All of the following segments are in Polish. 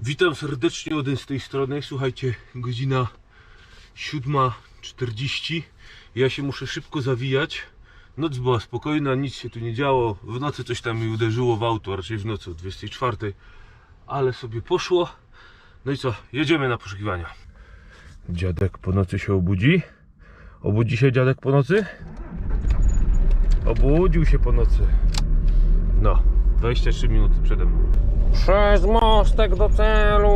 Witam serdecznie Odyn z tej strony. Słuchajcie, godzina 7.40. Ja się muszę szybko zawijać. Noc była spokojna, nic się tu nie działo. W nocy coś tam mi uderzyło w auto, raczej w nocy o 24. Ale sobie poszło. No i co, jedziemy na poszukiwania. Dziadek po nocy się obudzi. Obudzi się dziadek po nocy? Obudził się po nocy. No, 23 minuty przede mną. Przez mostek do celu.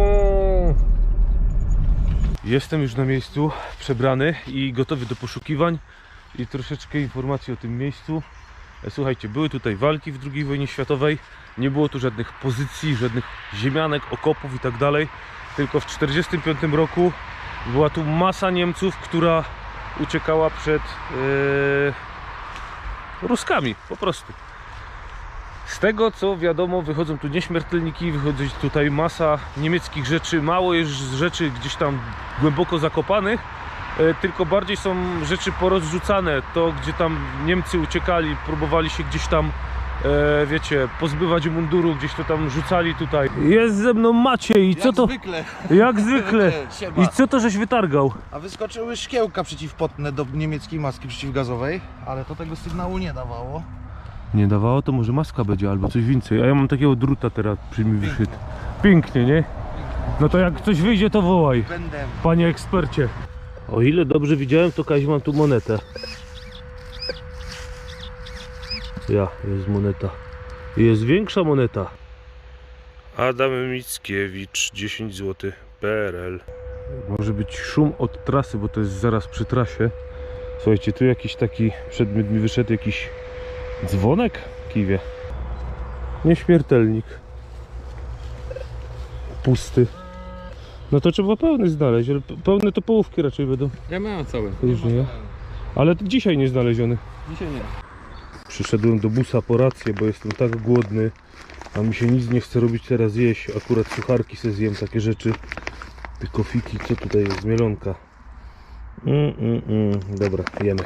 Jestem już na miejscu, przebrany i gotowy do poszukiwań i troszeczkę informacji o tym miejscu. E, Słuchajcie, były tutaj walki w II wojnie światowej, nie było tu żadnych pozycji, żadnych ziemianek, okopów i tak tylko w 1945 roku była tu masa Niemców, która uciekała przed e, Ruskami, po prostu. Z tego co wiadomo, wychodzą tu nieśmiertelniki, wychodzi tutaj masa niemieckich rzeczy. Mało jest rzeczy gdzieś tam głęboko zakopanych, e, tylko bardziej są rzeczy porozrzucane. To, gdzie tam Niemcy uciekali, próbowali się gdzieś tam, e, wiecie, pozbywać munduru, gdzieś to tam rzucali tutaj. Jest ze mną Maciej i co Jak to? zwykle. Jak zwykle. I co to żeś wytargał? A wyskoczyły szkiełka przeciwpotne do niemieckiej maski przeciwgazowej, ale to tego sygnału nie dawało. Nie dawało, to może maska będzie albo coś więcej. A ja mam takiego druta teraz przy mi wyszyty. Pięknie, nie? No to jak coś wyjdzie, to wołaj. Będę. Panie ekspercie. O ile dobrze widziałem, to Kazi mam tu monetę. Ja, jest moneta. I Jest większa moneta. Adam Mickiewicz, 10 zł, PRL. Może być szum od trasy, bo to jest zaraz przy trasie. Słuchajcie, tu jakiś taki przedmiot mi wyszedł, jakiś dzwonek kiwie. Nieśmiertelnik. Pusty. No to trzeba pełny znaleźć, ale pe- pełne to połówki raczej będą. Ja miałem cały. Już nie. Ale dzisiaj nie znaleziony. Dzisiaj nie. Przyszedłem do busa po rację, bo jestem tak głodny, a mi się nic nie chce robić teraz jeść. Akurat sucharki se zjem, takie rzeczy. Te kofiki, co tutaj jest? Mielonka. Mm, mm, mm. Dobra, jemy.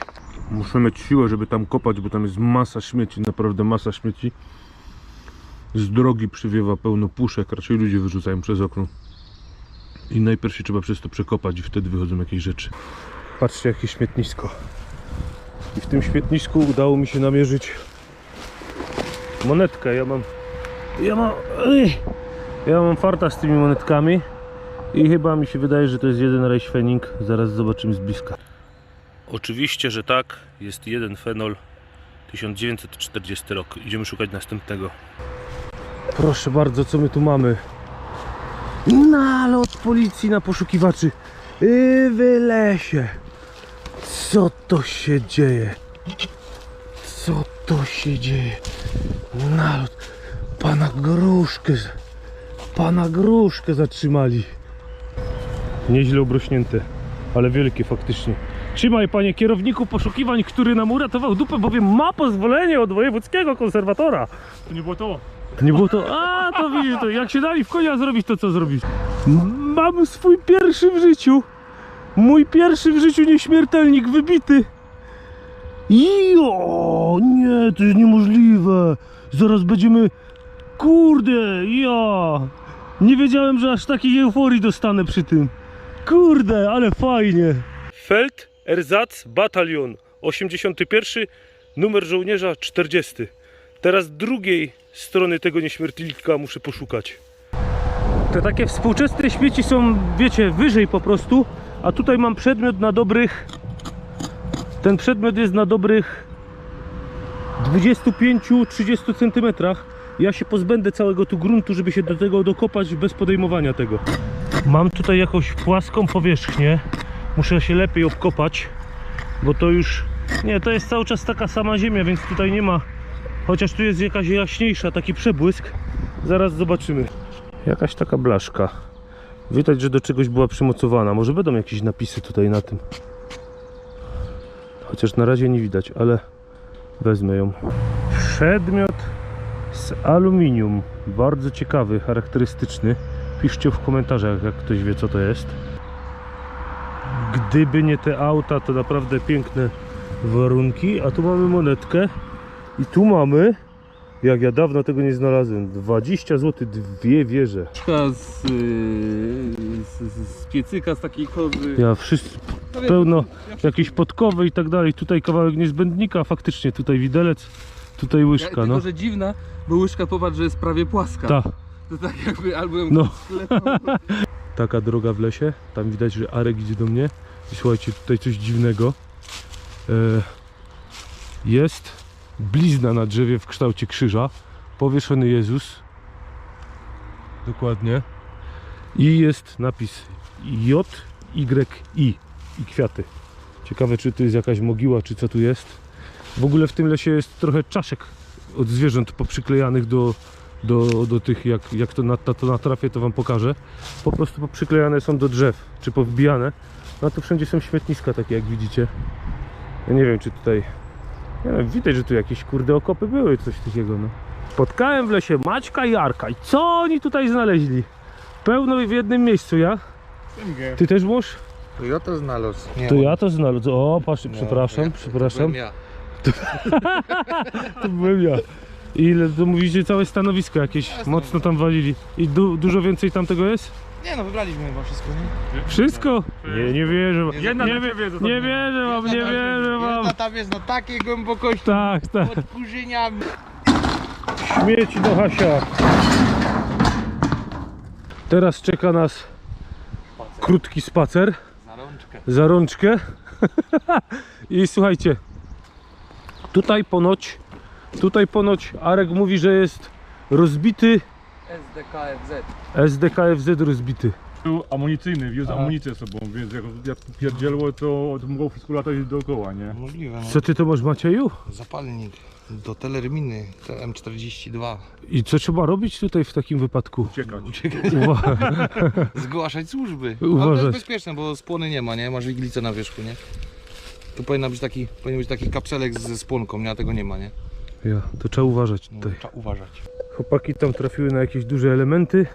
Muszę mieć siłę, żeby tam kopać, bo tam jest masa śmieci, naprawdę masa śmieci. Z drogi przywiewa pełno puszek, raczej ludzie wyrzucają przez okno. I najpierw się trzeba przez to przekopać i wtedy wychodzą jakieś rzeczy. Patrzcie jakie śmietnisko. I w tym śmietnisku udało mi się namierzyć monetkę. Ja mam. Ja mam. Ja mam farta z tymi monetkami. I chyba mi się wydaje, że to jest jeden rejśfening. Zaraz zobaczymy z bliska. Oczywiście, że tak. Jest jeden fenol. 1940 rok. Idziemy szukać następnego. Proszę bardzo, co my tu mamy? Nalot policji na poszukiwaczy. I w lesie. Co to się dzieje? Co to się dzieje? Nalot. Pana Gruszkę. Pana Gruszkę zatrzymali. Nieźle obrośnięte, ale wielkie faktycznie. Trzymaj panie kierowniku poszukiwań, który nam uratował dupę, bowiem ma pozwolenie od wojewódzkiego konserwatora. To nie było to. To nie było to. A, to widzisz, to jak się dali w konia zrobić, to co zrobić? M- Mam swój pierwszy w życiu. Mój pierwszy w życiu nieśmiertelnik wybity. Jo, nie, to jest niemożliwe. Zaraz będziemy. Kurde, ja. Nie wiedziałem, że aż takiej euforii dostanę przy tym. Kurde, ale fajnie. Feld Ersatz Batalion 81, numer żołnierza 40. Teraz drugiej strony tego nieśmiertelnika muszę poszukać. Te takie współczesne śmieci są, wiecie, wyżej po prostu, a tutaj mam przedmiot na dobrych. Ten przedmiot jest na dobrych 25-30 cm. Ja się pozbędę całego tu gruntu, żeby się do tego dokopać bez podejmowania tego. Mam tutaj jakąś płaską powierzchnię. Muszę się lepiej obkopać, bo to już. Nie, to jest cały czas taka sama ziemia, więc tutaj nie ma Chociaż tu jest jakaś jaśniejsza, taki przebłysk. Zaraz zobaczymy. Jakaś taka blaszka. Widać, że do czegoś była przymocowana. Może będą jakieś napisy tutaj na tym. Chociaż na razie nie widać, ale wezmę ją. Przedmiot z aluminium. Bardzo ciekawy, charakterystyczny. Piszcie w komentarzach, jak ktoś wie, co to jest. Gdyby nie te auta, to naprawdę piękne warunki. A tu mamy monetkę. I tu mamy Jak ja dawno tego nie znalazłem. 20 zł, dwie wieże. Z, yy, z, z, z piecyka, z takiej kozy. Ja wszyscy No pełno ja jakieś podkowy i tak dalej. Tutaj kawałek niezbędnika, faktycznie tutaj widelec, tutaj Ja, łyżka, tylko, no. że dziwna, bo łyżka popatrz, że jest prawie płaska. Ta, To tak jakby albo ją No. sklepał, taka droga w lesie. Tam widać, że Arek idzie do mnie. I słuchajcie, tutaj coś dziwnego. E, jest blizna na drzewie w kształcie krzyża. Powieszony Jezus. Dokładnie. I jest napis J, Y, I. I kwiaty. Ciekawe, czy to jest jakaś mogiła, czy co tu jest. W ogóle w tym lesie jest trochę czaszek od zwierząt poprzyklejanych do, do, do tych, jak, jak to na, na to natrafię, to wam pokażę. Po prostu poprzyklejane są do drzew, czy powbijane. No to wszędzie są śmietniska takie, jak widzicie. Ja nie wiem, czy tutaj... Nie wiem, widać, że tu jakieś kurde okopy były, coś takiego, no. Spotkałem w lesie Maćka i Arka i co oni tutaj znaleźli? Pełno w jednym miejscu, ja? Ty też możesz? To ja to znalazł. Nie, To ja to znalazłem. O, patrz, nie, przepraszam, ja- przepraszam. byłem Ja. To byłem ja. Ile to mówicie całe stanowisko jakieś mocno tam walili. I du dużo więcej tam tego jest? Nie no, wybraliśmy chyba wszystko, nie? Wszystko? Nie, nie wierzę. wam. Jedna nie, wie, tam nie wierzę wam, nie wierzę wam. Jedna tam jest na takiej głębokości Tak, tak. pod kurzeniami. Śmieci do Hasia. Teraz czeka nas krótki spacer Na rączkę. za rączkę. I słuchajcie, tutaj ponoć, tutaj ponoć Arek mówi, że jest rozbity SDKFZ. SDKFZ rozbity. Był amunicyjny, wiózł Aha. amunicję sobą, więc jak, jak pierdzielło, to, to mogło wszystko latać dookoła, nie? Możliwe, no. Co ty to masz Macieju? Zapalnik do telerminy TM42. I co trzeba robić tutaj w takim wypadku? Uciekać. Uwa- Zgłaszać służby. Uważać. Ale to jest bezpieczne, bo spłony nie ma, nie? Masz iglicę na wierzchu, nie? Tu powinna być taki, powinien być taki kapselek ze spłonką, nie? A tego nie ma, nie? Ja, to trzeba uważać No, tutaj. trzeba uważać. Chłopaki tam trafiły na jakieś duże elementy,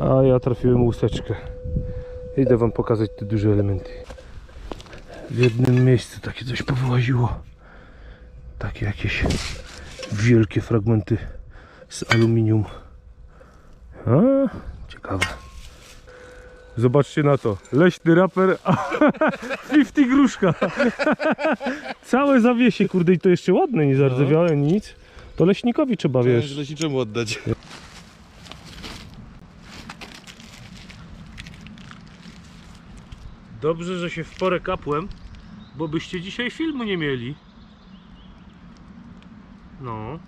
a ja trafiłem łuseczkę. Idę wam pokazać te duże elementy. W jednym miejscu takie coś powyłaziło. Takie jakieś wielkie fragmenty z aluminium. A, ciekawe. Zobaczcie na to. Leśny raper, a 50 gruszka. Całe zawiesie, kurde, i to jeszcze ładne, nie zardzewiałe, nic. To leśnikowi trzeba, wiesz. leśniczemu oddać. Dobrze, że się w porę kapłem, bo byście dzisiaj filmu nie mieli. No.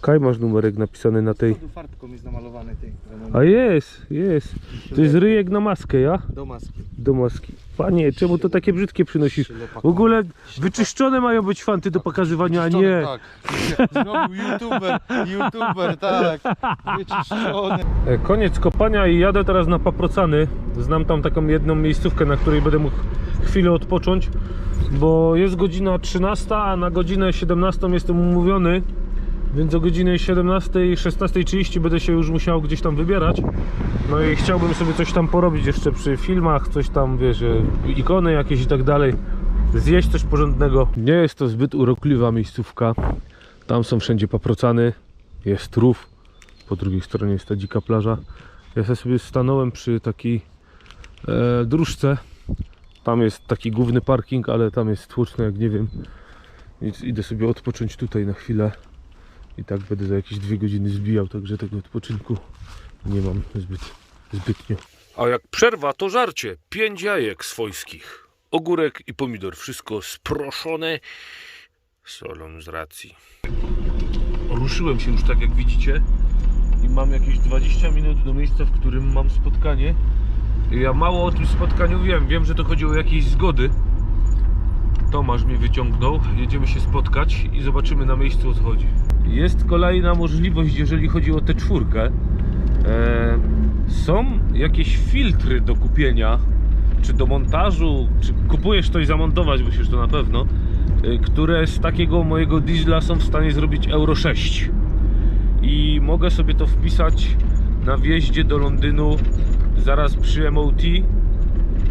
Kaj masz numerek napisany na tej. Fartką jest namalowany tej. A jest, jest. To jest ryjek na maskę, ja? Do maski. Do maski. Panie, czemu to takie brzydkie przynosisz? W ogóle wyczyszczone mają być fanty do pokazywania, a nie. Tak. Zrobił youtuber, youtuber, tak. Wyczyszczony. E, Koniec kopania i jadę teraz na Paprocany. Znam tam taką jedną miejscówkę, na której będę mógł chwilę odpocząć, bo jest godzina 13, a na godzinę 17 jestem umówiony, więc o godzinie 17, 16.30 będę się już musiał gdzieś tam wybierać. No i chciałbym sobie coś tam porobić jeszcze przy filmach, coś tam, wiesz, ikony jakieś i tak dalej. Zjeść coś porządnego. Nie jest to zbyt urokliwa miejscówka. Tam są wszędzie paprocany, jest rów, po drugiej stronie jest ta dzika plaża. Ja sobie stanąłem przy takiej e, dróżce. Tam jest taki główny parking, ale tam jest tłoczno jak nie wiem. Więc idę sobie odpocząć tutaj na chwilę. I tak będę za jakieś dwie godziny zbijał, także tego odpoczynku nie mam zbyt, zbytnio. A jak przerwa, to żarcie. Pięć jajek swojskich. Ogórek i pomidor. Wszystko sproszone solą z racji. Ruszyłem się już tak jak widzicie i mam jakieś 20 minut do miejsca, w którym mam spotkanie. Ja mało o tym spotkaniu wiem. Wiem, że to chodzi o jakieś zgody. Tomasz mnie wyciągnął. Jedziemy się spotkać i zobaczymy na miejscu o co chodzi. Jest kolejna możliwość, jeżeli chodzi o tę czwórkę. E, są jakieś filtry do kupienia, czy do montażu, czy kupujesz i zamontować musisz to na pewno, e, które z takiego mojego diesla są w stanie zrobić Euro 6 i mogę sobie to wpisać na wjeździe do Londynu zaraz przy MOT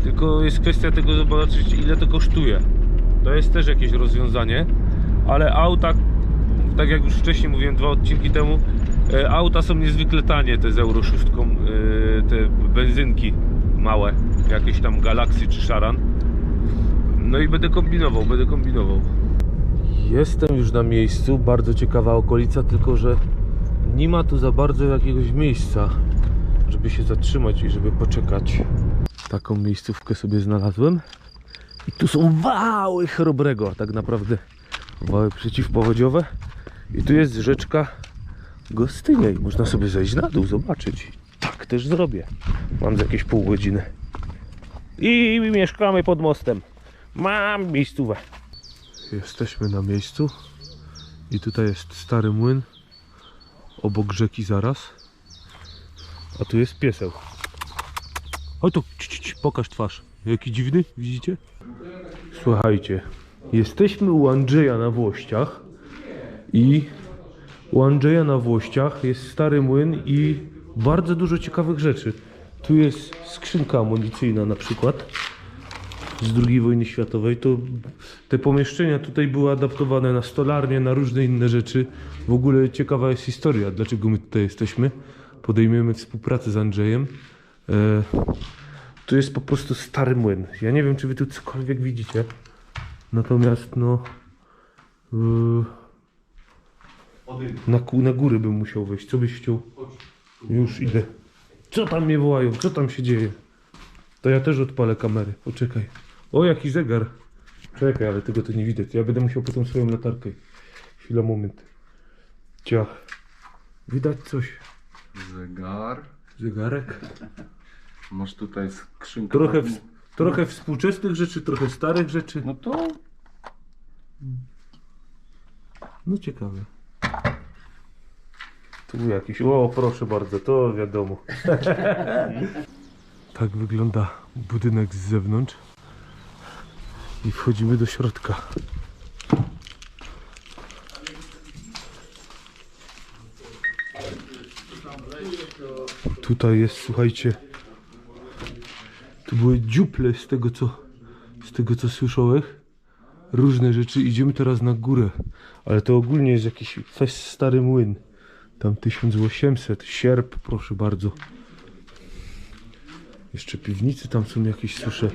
tylko jest kwestia tego zobaczyć ile to kosztuje to jest też jakieś rozwiązanie ale auta tak jak już wcześniej mówiłem, dwa odcinki temu, e, auta są niezwykle tanie, te z Euro 6, e, te benzynki małe, jakieś tam Galaxy czy Szaran. No i będę kombinował, będę kombinował. Jestem już na miejscu, bardzo ciekawa okolica, tylko że nie ma tu za bardzo jakiegoś miejsca, żeby się zatrzymać i żeby poczekać. Taką miejscówkę sobie znalazłem. I tu są wały chrobrego, tak naprawdę wały przeciwpowodziowe. I tu jest rzeczka Gostynia i można sobie zejść na dół, zobaczyć. Tak też zrobię. Mam za jakieś pół godziny. I mieszkamy pod mostem. Mam miejscówę. Jesteśmy na miejscu. I tutaj jest stary młyn. Obok rzeki zaraz. A tu jest pieseł. Chodź tu, pokaż twarz. Jaki dziwny, widzicie? Słuchajcie, jesteśmy u Andrzeja na Włościach i u Andrzeja na Włościach jest stary młyn i bardzo dużo ciekawych rzeczy. Tu jest skrzynka amunicyjna na przykład z II wojny światowej. To te pomieszczenia tutaj były adaptowane na stolarnię, na różne inne rzeczy. W ogóle ciekawa jest historia, dlaczego my tutaj jesteśmy. Podejmiemy współpracę z Andrzejem. E, tu jest po prostu stary młyn. Ja nie wiem, czy wy tu cokolwiek widzicie. Natomiast no. Yy, na, na góry bym musiał wejść. Co byś chciał? Już idę. Co tam mnie wołają? Co tam się dzieje? To ja też odpalę kamery. Poczekaj. O, jaki zegar. Czekaj, ale tego to nie widać. Ja będę musiał potem swoją latarkę. Chwila, moment. Ciach. Widać coś. Zegar. Zegarek. Masz tutaj skrzynkę. Trochę, w, trochę współczesnych rzeczy, trochę starych rzeczy. No to No ciekawe. Tu jakiś. O, proszę bardzo, to wiadomo. tak wygląda budynek z zewnątrz. I wchodzimy do środka. Tutaj jest, słuchajcie. Tu były dziuple z tego co z tego co słyszałem różne rzeczy. Idziemy teraz na górę, ale to ogólnie jest jakiś stary młyn. Tam 1800, sierp, proszę bardzo. Jeszcze piwnicy tam są jakieś, słyszę,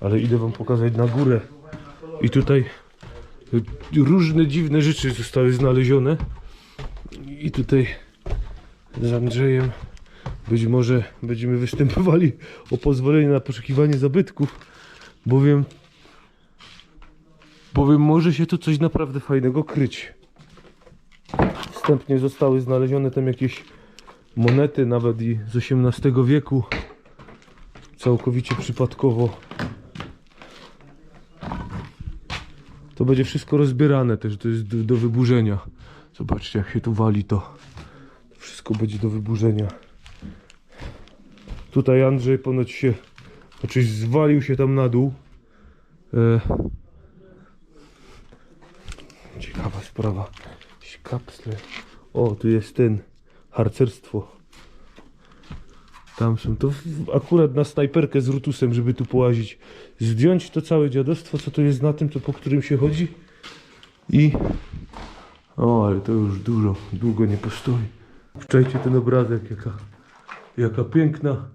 ale idę wam pokazać na górę. I tutaj różne dziwne rzeczy zostały znalezione. I tutaj z Andrzejem być może będziemy występowali o pozwolenie na poszukiwanie zabytków, bowiem bowiem może się tu coś naprawdę fajnego kryć. Wstępnie zostały znalezione tam jakieś monety, nawet i z XVIII wieku. Całkowicie przypadkowo. To będzie wszystko rozbierane też, to jest do, do wyburzenia. Zobaczcie jak się tu wali to. Wszystko będzie do wyburzenia. Tutaj Andrzej ponoć się, znaczy zwalił się tam na dół. E, Ciekawa sprawa. Kapsle. O, tu jest ten. Harcerstwo. Tam są. To akurat na snajperkę z rutusem, żeby tu połazić. Zdjąć to całe dziadostwo, co to jest na tym, to po którym się chodzi. I. O, ale to już dużo. Długo nie postoi. Wczajcie ten obrazek, jaka, jaka piękna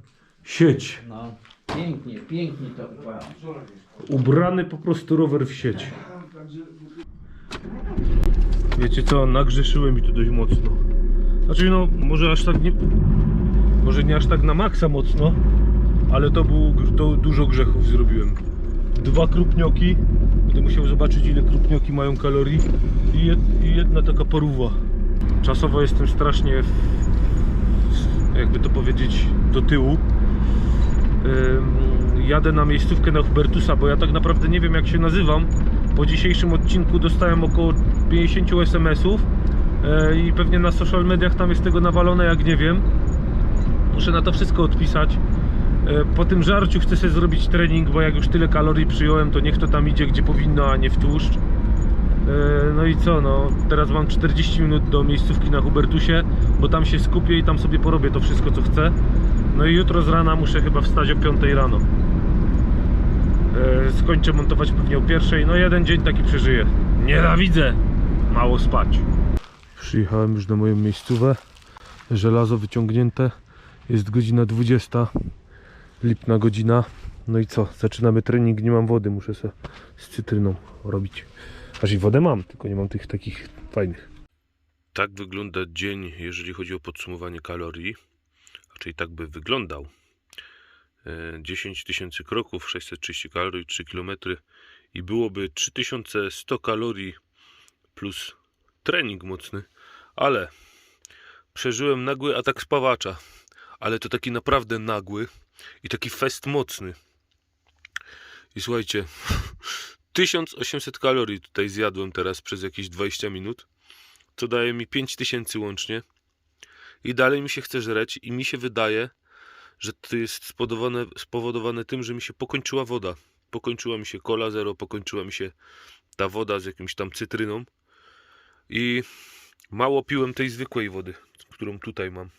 sieć. No, pięknie, pięknie to wygląda. Ubrany po prostu rower w sieć. Wiecie co, nagrzeszyłem mi tu dość mocno. Znaczy no, może aż tak nie... Może nie aż tak na maksa mocno, ale to był, to dużo grzechów zrobiłem. Dwa krupnioki, będę musiał zobaczyć ile krupnioki mają kalorii i, jed, i jedna taka paruwa. Czasowo jestem strasznie, w, jakby to powiedzieć, do tyłu. Jadę na miejscówkę na Hubertusa, bo ja tak naprawdę nie wiem jak się nazywam. Po dzisiejszym odcinku dostałem około 50 SMS-ów e, i pewnie na social mediach tam jest tego nawalone jak nie wiem. Muszę na to wszystko odpisać. E, Po tym żarciu chcę sobie zrobić trening, bo jak już tyle kalorii przyjąłem, to niech to tam idzie gdzie powinno, a nie w tłuszcz. E, No i co, no teraz mam 40 minut do miejscówki na Hubertusie, bo tam się skupię i tam sobie porobię to wszystko co chcę. No i jutro z rana muszę chyba wstać o 5 rano. E, Skończę montować pewnie o pierwszej. No jeden dzień taki przeżyję. Nienawidzę mało spać. Przyjechałem już na moją miejscówę. Żelazo wyciągnięte. Jest godzina 20. Lipna godzina. No i co? Zaczynamy trening. Nie mam wody. Muszę sobie z cytryną robić. Aż i wodę mam, tylko nie mam tych takich fajnych. Tak wygląda dzień, jeżeli chodzi o podsumowanie kalorii. Czyli tak by wyglądał. E, 10 tysięcy kroków, 630 kalorii, 3 km i byłoby 3100 kalorii plus trening mocny, ale przeżyłem nagły atak spawacza, ale to taki naprawdę nagły i taki fest mocny. I słuchajcie, 1800 kalorii tutaj zjadłem teraz przez jakieś 20 minut, co daje mi 5000 łącznie i dalej mi się chce żreć i mi się wydaje, że to jest spowodowane, spowodowane tym, że mi się pokończyła woda. Pokończyła mi się cola zero, pokończyła mi się ta woda z jakimś tam cytryną i mało piłem tej zwykłej wody, którą tutaj mam.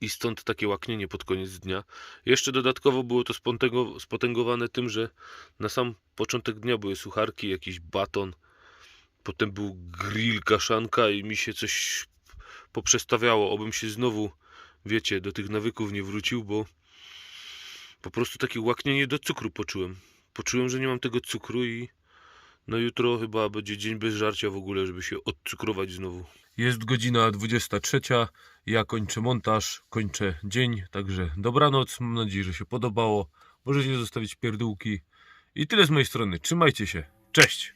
I stąd takie łaknienie pod koniec dnia. Jeszcze dodatkowo było to spotęgowane tym, że na sam początek dnia były sucharki, jakiś baton, potem był grill, kaszanka i mi się coś poprzestawiało. Obym się znowu, wiecie, do tych nawyków nie wrócił, bo po prostu takie łaknienie do cukru poczułem. Poczułem, że nie mam tego cukru i no jutro chyba będzie dzień bez żarcia w ogóle, żeby się odcukrować znowu. Jest godzina 23. Ja kończę montaż, kończę dzień, także dobranoc. Mam nadzieję, że się podobało. Możecie zostawić pierdółki. I tyle z mojej strony. Trzymajcie się. Cześć!